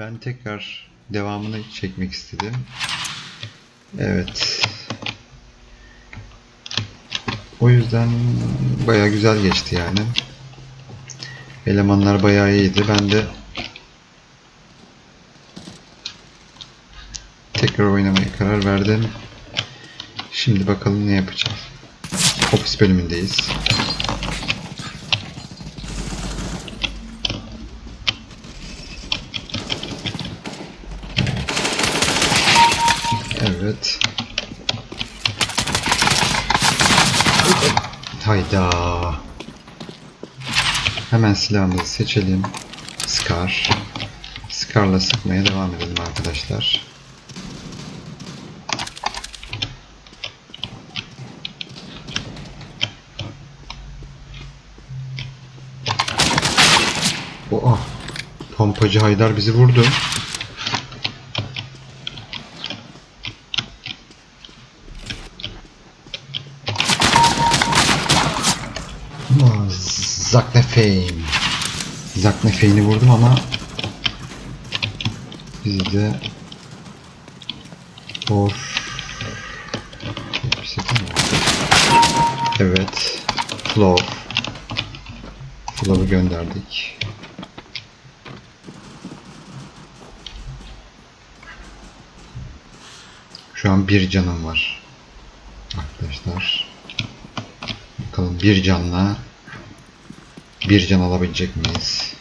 Ben tekrar devamını çekmek istedim. Evet. O yüzden baya güzel geçti yani. Elemanlar bayağı iyiydi. Ben de tekrar oynamaya karar verdim. Şimdi bakalım ne yapacağız. Ofis bölümündeyiz. Evet. Hayda. Hemen silahımızı seçelim. Scar. Scar'la sıkmaya devam edelim arkadaşlar. Oha. Pompacı Haydar bizi vurdu. Aa, Zaknefein. Zaknefein'i vurdum ama bizi de Or. Evet. Flow. Flow'u gönderdik. Şu an bir canım var. Arkadaşlar. Bakalım bir canla bir can alabilecek miyiz?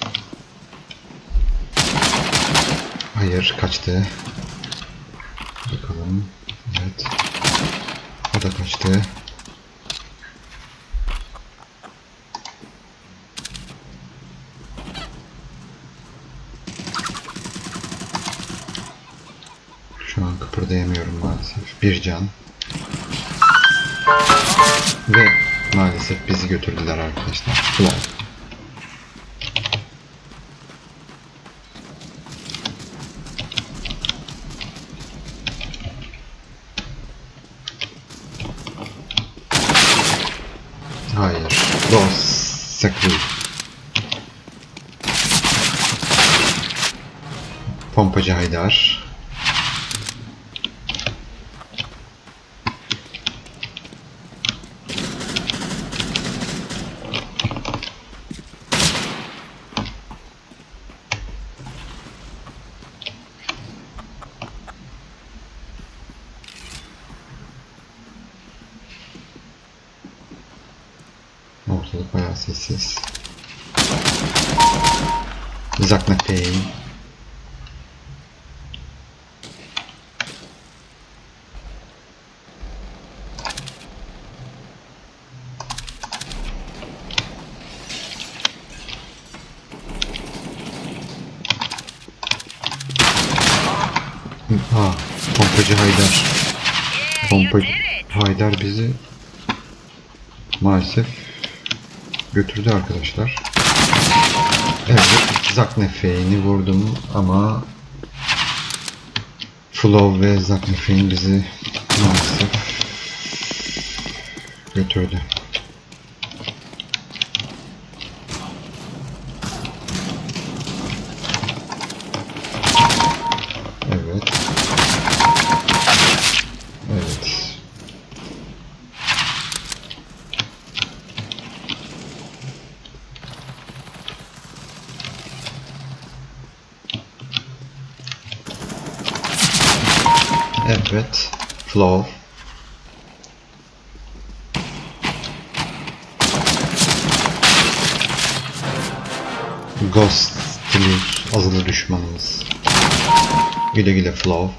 Hayır kaçtı. Bakalım. Evet. O da kaçtı. Şu an kıpırdayamıyorum maalesef. Bir can. Ve maalesef bizi götürdüler arkadaşlar. Flow. Pompacı Haydar. Ortalık bayağı sessiz. Zaknafein. Ha, pompacı Haydar. Pompacı Haydar bizi maalesef götürdü arkadaşlar. Evet, Zaknefeyn'i vurdum ama Flow ve Zaknefeyn bizi maalesef götürdü. Evet. Evet. Evet. Flow. Ghost Stealer azılı düşmanımız. Güle güle Flow.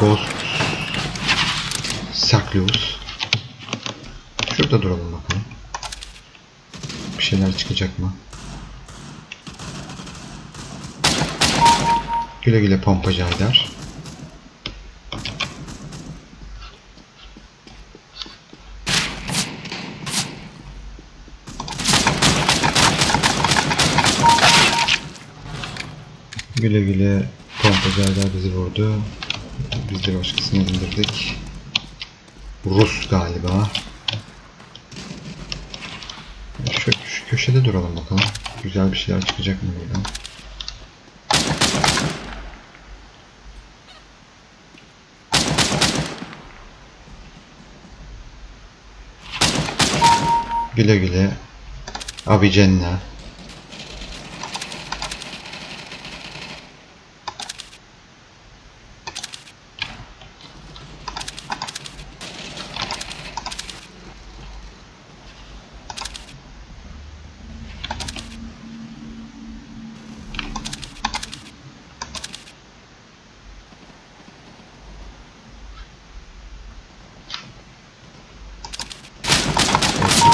Ghost Saklıyoruz. Şurada duralım bakalım. Bir şeyler çıkacak mı? Güle güle pompacı Haydar. Güle güle pompacı Haydar bizi vurdu. Biz de başkasını indirdik. Rus galiba. Şöyle şu köşede duralım bakalım. Güzel bir şeyler çıkacak mı buradan? Güle güle. Avicenna.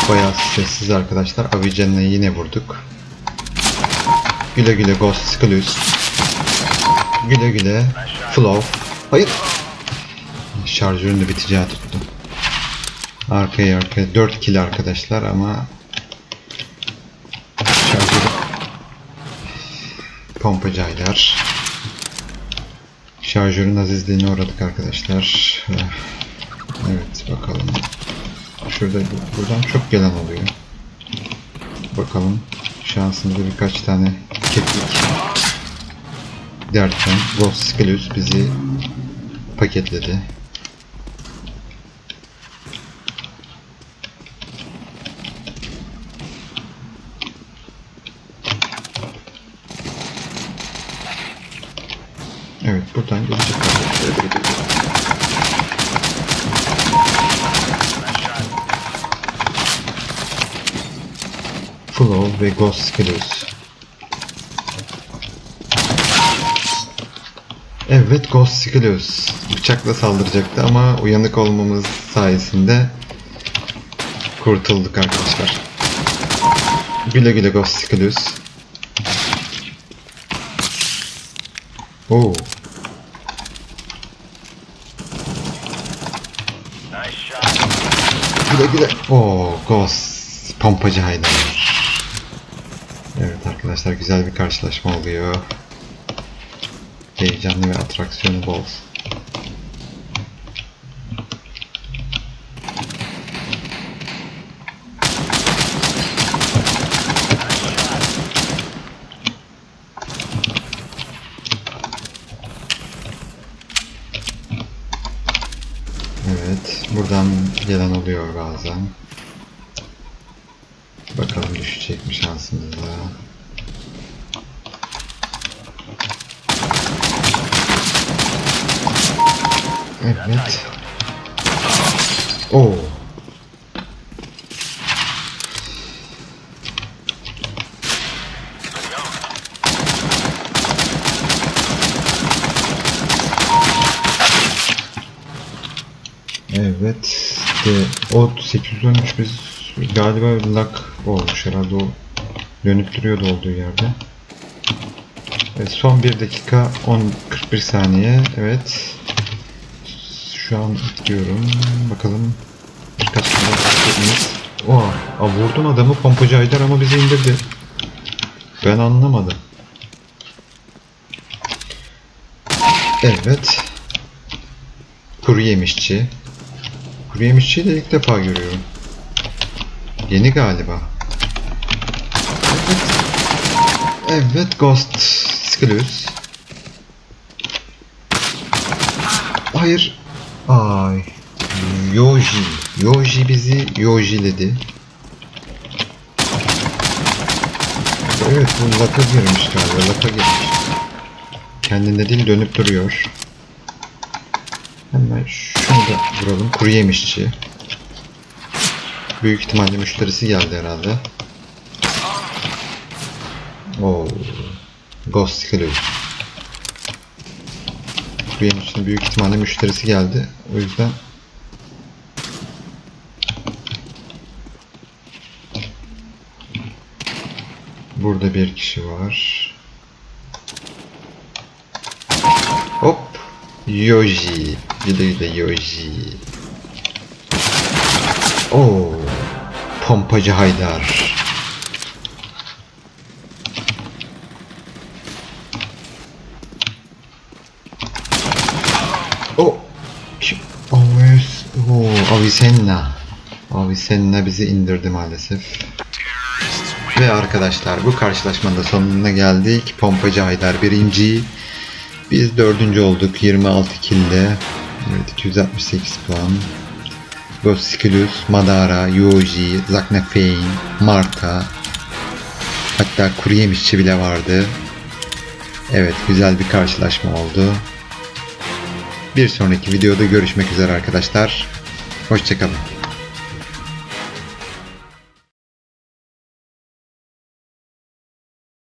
Bayağı sessiz arkadaşlar. Avicenna'yı yine vurduk. Güle güle Ghost Scalus. Güle güle Flow. Hayır. Şarjörün de biteceği tuttu. Arkaya arkaya 4 kill arkadaşlar ama şarjörü pompacaylar. Şarjörün azizliğine uğradık arkadaşlar. Evet bakalım. Şurada bu- buradan çok gelen oluyor. Bakalım şansımıza birkaç tane keklik derken Ghost Scalus bizi paketledi. Evet buradan gelecek ve Ghost Scalus. Evet Ghost Scalus bıçakla saldıracaktı ama uyanık olmamız sayesinde kurtulduk arkadaşlar. Güle güle Ghost Scalus. Oo. Güle güle. Oo Ghost pompacı Haydar. Evet arkadaşlar güzel bir karşılaşma oluyor. Heyecanlı ve atraksiyonu bol. Evet, buradan gelen oluyor bazen. Bakalım düşecek mi şansımıza. Evet. Oo. Evet. İşte o 813 biz galiba lag olmuş herhalde o dönüp duruyordu olduğu yerde. Evet, son 1 dakika 10 41 saniye. Evet. Şu an gidiyorum. Bakalım birkaç tane mıyız? Oha, aa, vurdun adamı pompacı Haydar ama bizi indirdi. Ben anlamadım. Evet. Kuru yemişçi. Kuru yemişçiyi de ilk defa görüyorum. Yeni galiba. Evet. Evet Ghost Scalus. Hayır. Ay. Yoji. Yoji bizi Yojiledi. Evet bu laka girmiş galiba. Laka girmiş. Kendinde değil dönüp duruyor. Hemen şunu da vuralım. Kuru yemişçi. Büyük ihtimalle müşterisi geldi herhalde. Oo. Ghost Scalus. Benim için büyük ihtimalle müşterisi geldi. O yüzden Burada bir kişi var. Hop. Yoji. Güle güle Yoji. Oo. Pompacı Haydar. O. Kim? Avis. Oo, Avicenna. Avicenna bizi indirdi maalesef. Ve arkadaşlar bu karşılaşmanın da sonuna geldik. Pompacı Haydar birinci. Biz dördüncü olduk 26 kilde. Evet 268 puan. Goskilus, Madara, Yoji, Zaknafein, Marta. Hatta kuru yemişçi bile vardı. Evet güzel bir karşılaşma oldu. Bir sonraki videoda görüşmek üzere arkadaşlar. Hoşçakalın.